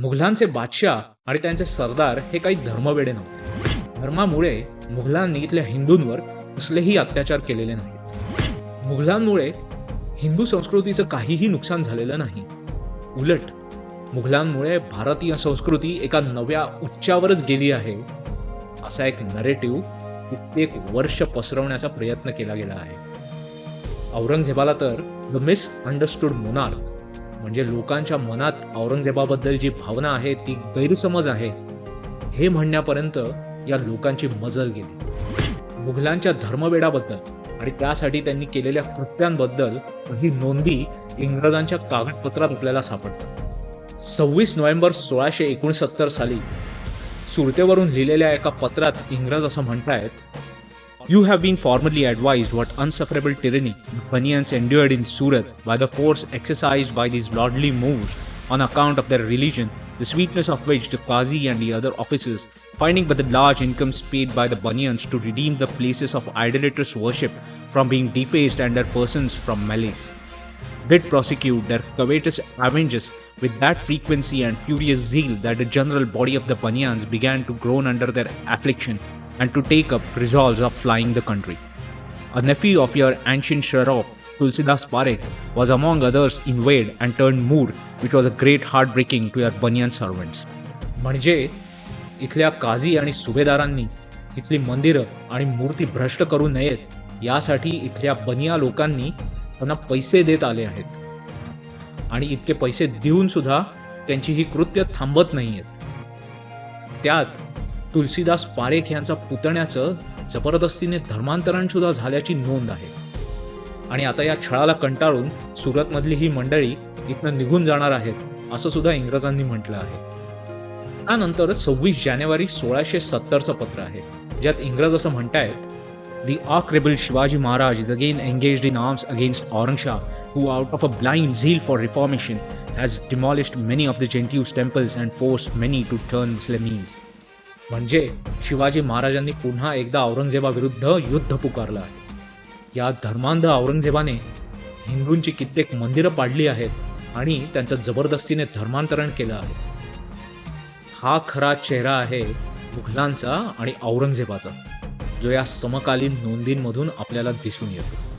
मुघलांचे बादशाह आणि त्यांचे सरदार हे काही धर्मवेडे नव्हते. धर्मामुळे मुघलांनी इथल्या हिंदूंवर कसलेही अत्याचार केलेले नाहीत. मुघलांमुळे हिंदू संस्कृतीचं काहीही नुकसान झालेलं नाही. उलट मुघलांमुळे भारतीय संस्कृती एका नव्या उच्चावरच गेली आहे असा एक नरेटिव्ह कित्येक वर्ष पसरवण्याचा प्रयत्न केला गेला आहे. औरंगजेबाला तर द मिस अंडरस्टूड मोनार्क म्हणजे लोकांच्या मनात औरंगजेबाबद्दल जी भावना आहे ती गैरसमज आहे हे म्हणण्यापर्यंत या लोकांची मजल गेली. मुघलांच्या धर्मवेडाबद्दल आणि त्यासाठी त्यांनी केलेल्या कृत्यांबद्दल काही नोंदी इंग्रजांच्या कागदपत्रात आपल्याला सापडतात. सव्वीस नोव्हेंबर सोळाशे एकोणसत्तर साली सुरतेवरून लिहिलेल्या एका पत्रात इंग्रज असं म्हणतायत You have been formally advised what unsufferable tyranny the Banyans endured in Surat by the force exercised by these lordly Moors on account of their religion, the sweetness of which the Qazi and the other officers, finding but the large incomes paid by the Banyans to redeem the places of idolatrous worship from being defaced and their persons from malice, did prosecute their covetous avenges with that frequency and furious zeal that the general body of the Banyans began to groan under their affliction and to take up resolves of flying the country. A nephew of your ancient Sharof, Tulsidas Parekh, was among others invaded and turned Moor, which was a great heartbreaking to your Banyan servants. म्हणजे इथल्या काझी आणि सुभेदारांनी इथली मंदिरं आणि मूर्ती भ्रष्ट करू नयेत यासाठी इथल्या बनिया लोकांनी त्यांना पैसे देत आले आहेत आणि इतके पैसे देऊन सुद्धा त्यांची ही कृत्य थांबत नाही आहेत त्यात तुलसीदास पारेख यांचा पुतण्याचं जबरदस्तीने धर्मांतरण सुद्धा झाल्याची नोंद आहे. आणि आता या छळाला कंटाळून सुरतमधली ही मंडळी इथनं निघून जाणार आहेत असं सुद्धा इंग्रजांनी म्हटलं आहे. त्यानंतर सव्वीस जानेवारी सोळाशे सत्तरचं पत्र आहे ज्यात इंग्रज असं म्हणतायत the execrable Shivaji Maharaj is again engaged in arms against Aurangshah who out of a blind zeal for reformation has demolished many of the gentiles temples and force many to turn स्लेमिन्स म्हणजे शिवाजी महाराजांनी पुन्हा एकदा औरंगजेबाविरुद्ध युद्ध पुकारलं आहे. या धर्मांध औरंगजेबाने हिंदूंची कित्येक मंदिरं पाडली आहेत आणि त्यांचं जबरदस्तीने धर्मांतरण केलं आहे. हा खरा चेहरा आहे मुघलांचा आणि औरंगजेबाचा जो या समकालीन नोंदींमधून आपल्याला दिसून येतो.